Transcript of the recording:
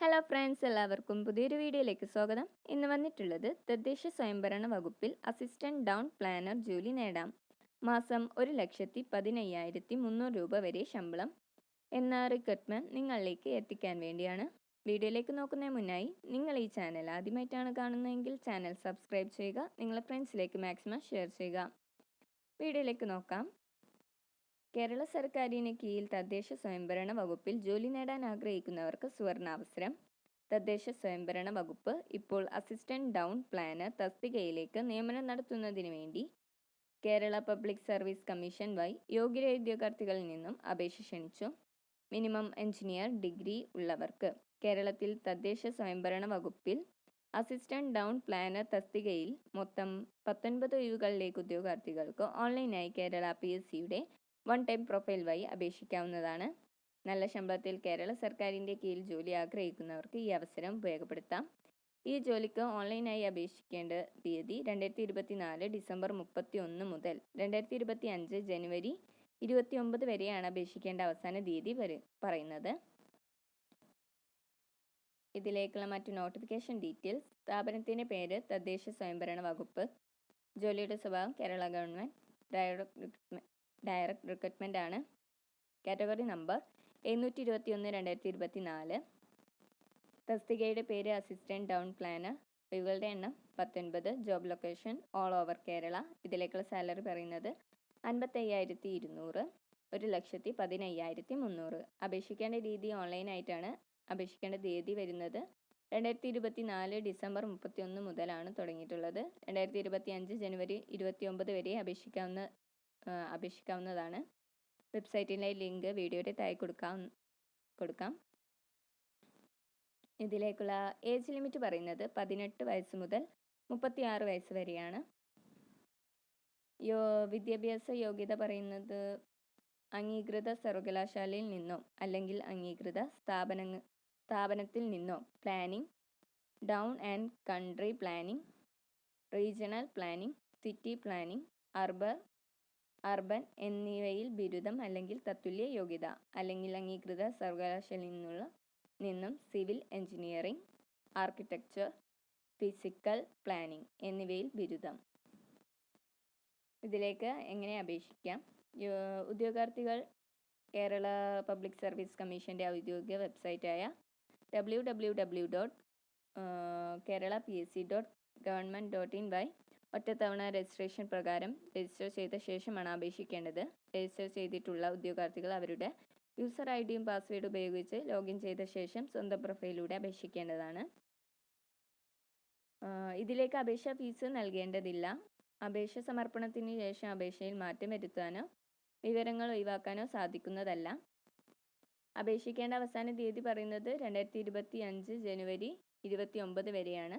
Hello friends എല്ലാവർക്കും പുതിയൊരു വീഡിയോയിലേക്ക് സ്വാഗതം. ഇന്ന് വന്നിട്ടുള്ളത് തദ്ദേശ സ്വയംഭരണ വകുപ്പിൽ അസിസ്റ്റന്റ് ഡൗൺ പ്ലാനർ ജോലി നേടാം. മാസം ഒരു ലക്ഷത്തി പതിനയ്യായിരത്തി മുന്നൂറ് രൂപ വരെ ശമ്പളം. എന്ന റിക്രൂട്ട്മെന്റ് നിങ്ങളിലേക്ക് എത്തിക്കാൻ വേണ്ടിയാണ്. വീഡിയോയിലേക്ക് നോക്കുന്നതിന് മുന്നായി നിങ്ങൾ ഈ ചാനൽ ആദ്യമായിട്ടാണ് കാണുന്നതെങ്കിൽ ചാനൽ സബ്സ്ക്രൈബ് ചെയ്യുക. നിങ്ങളെ ഫ്രണ്ട്സിലേക്ക് മാക്സിമം ഷെയർ ചെയ്യുക. വീഡിയോയിലേക്ക് നോക്കാം. കേരള സർക്കാരിന് കീഴിൽ തദ്ദേശ സ്വയംഭരണ വകുപ്പിൽ ജോലി നേടാൻ ആഗ്രഹിക്കുന്നവർക്ക് സുവർണാവസരം. തദ്ദേശ സ്വയംഭരണ വകുപ്പ് ഇപ്പോൾ അസിസ്റ്റന്റ് ഡൗൺ പ്ലാനർ തസ്തികയിലേക്ക് നിയമനം നടത്തുന്നതിന് വേണ്ടി കേരള പബ്ലിക് സർവീസ് കമ്മീഷൻ വഴി യോഗ്യരായ ഉദ്യോഗാർത്ഥികളിൽ നിന്നും അപേക്ഷ ക്ഷണിച്ചു. മിനിമം എഞ്ചിനീയർ ഡിഗ്രി ഉള്ളവർക്ക് കേരളത്തിൽ തദ്ദേശ സ്വയംഭരണ വകുപ്പിൽ അസിസ്റ്റന്റ് ഡൗൺ പ്ലാനർ തസ്തികയിൽ മൊത്തം പത്തൊൻപത് ഒഴിവുകളിലേക്ക് ഉദ്യോഗാർത്ഥികൾക്ക് ഓൺലൈനായി കേരള പി എസ് സിയുടെ വൺ ടൈം പ്രൊഫൈൽ വഴി അപേക്ഷിക്കാവുന്നതാണ്. നല്ല ശമ്പളത്തിൽ കേരള സർക്കാരിന്റെ കീഴിൽ ജോലി ആഗ്രഹിക്കുന്നവർക്ക് ഈ അവസരം ഉപയോഗപ്പെടുത്താം. ഈ ജോലിക്ക് ഓൺലൈനായി അപേക്ഷിക്കേണ്ട തീയതി രണ്ടായിരത്തി ഇരുപത്തി നാല് ഡിസംബർ മുപ്പത്തി ഒന്ന് മുതൽ രണ്ടായിരത്തി ഇരുപത്തി അഞ്ച് ജനുവരി ഇരുപത്തി ഒമ്പത് വരെയാണ് അപേക്ഷിക്കേണ്ട അവസാന തീയതി പറയുന്നത്. ഇതിലേക്കുള്ള മറ്റു നോട്ടിഫിക്കേഷൻ ഡീറ്റെയിൽസ് സ്ഥാപനത്തിന്റെ പേര് തദ്ദേശ സ്വയംഭരണ വകുപ്പ് ജോലിയുടെ സ്വഭാവം Kerala government direct direct recruitment ആണ്. കാറ്റഗറി നമ്പർ എഴുന്നൂറ്റി ഇരുപത്തി ഒന്ന് രണ്ടായിരത്തി ഇരുപത്തി നാല് തസ്തികയുടെ പേര് അസിസ്റ്റന്റ് ഡൗൺ പ്ലാനർ ഒഴിവുകളുടെ എണ്ണം പത്തൊൻപത്. Job location all over Kerala. ഇതിലേക്കുള്ള സാലറി പറയുന്നത് അൻപത്തയ്യായിരത്തി ഇരുന്നൂറ് ഒരു ലക്ഷത്തി പതിനയ്യായിരത്തി മുന്നൂറ് അപേക്ഷിക്കേണ്ട രീതി ഓൺലൈനായിട്ടാണ് അപേക്ഷിക്കേണ്ട തീയതി വരുന്നത് രണ്ടായിരത്തി ഇരുപത്തി നാല് ഡിസംബർ മുപ്പത്തി ഒന്ന് മുതലാണ് തുടങ്ങിയിട്ടുള്ളത്. രണ്ടായിരത്തി ഇരുപത്തി അഞ്ച് ജനുവരി ഇരുപത്തി ഒമ്പത് വരെ അപേക്ഷിക്കാവുന്ന അപേക്ഷിക്കാവുന്നതാണ്. വെബ്സൈറ്റിലെ ലിങ്ക് വീഡിയോയുടെ താഴെ കൊടുക്കാം കൊടുക്കാം. ഇതിലേക്കുള്ള ഏജ് ലിമിറ്റ് പറയുന്നത് പതിനെട്ട് വയസ്സ് മുതൽ മുപ്പത്തി ആറ് വയസ്സ് വരെയാണ്. യോ വിദ്യാഭ്യാസ യോഗ്യത പറയുന്നത് അംഗീകൃത സർവകലാശാലയിൽ നിന്നോ അല്ലെങ്കിൽ അംഗീകൃത സ്ഥാപന സ്ഥാപനത്തിൽ നിന്നോ. Planning town and country planning regional planning city planning urban urban എന്നിവയിൽ ബിരുദം അല്ലെങ്കിൽ തത്തുല്യ യോഗ്യത അല്ലെങ്കിൽ അംഗീകൃത സർവകലാശാലയിൽ നിന്നുള്ള നിന്നും civil engineering architecture physical planning എന്നിവയിൽ ബിരുദം. ഇതിലേക്ക് എങ്ങനെ അപേക്ഷിക്കാം? ഉദ്യോഗാർത്ഥികൾ കേരള പബ്ലിക് സർവീസ് കമ്മീഷന്റെ ഔദ്യോഗിക വെബ്സൈറ്റായ W W W dot Kerala P S C dot government dot in Y ഒറ്റത്തവണ രജിസ്ട്രേഷൻ പ്രകാരം രജിസ്റ്റർ ചെയ്ത ശേഷമാണ് അപേക്ഷിക്കേണ്ടത്. രജിസ്റ്റർ ചെയ്തിട്ടുള്ള ഉദ്യോഗാർത്ഥികൾ അവരുടെ യൂസർ ഐ ഡിയും പാസ്വേഡും ഉപയോഗിച്ച് ലോഗിൻ ചെയ്ത ശേഷം സ്വന്തം പ്രൊഫൈലിലൂടെ അപേക്ഷിക്കേണ്ടതാണ്. ഇതിലേക്ക് അപേക്ഷാ ഫീസ് നൽകേണ്ടതില്ല. അപേക്ഷ സമർപ്പണത്തിന് ശേഷം അപേക്ഷയിൽ മാറ്റം വരുത്താനോ വിവരങ്ങൾ ഒഴിവാക്കാനോ സാധിക്കുന്നതല്ല. അപേക്ഷിക്കേണ്ട അവസാന തീയതി പറയുന്നത് രണ്ടായിരത്തി ഇരുപത്തി അഞ്ച് ജനുവരി ഇരുപത്തി ഒമ്പത് വരെയാണ്.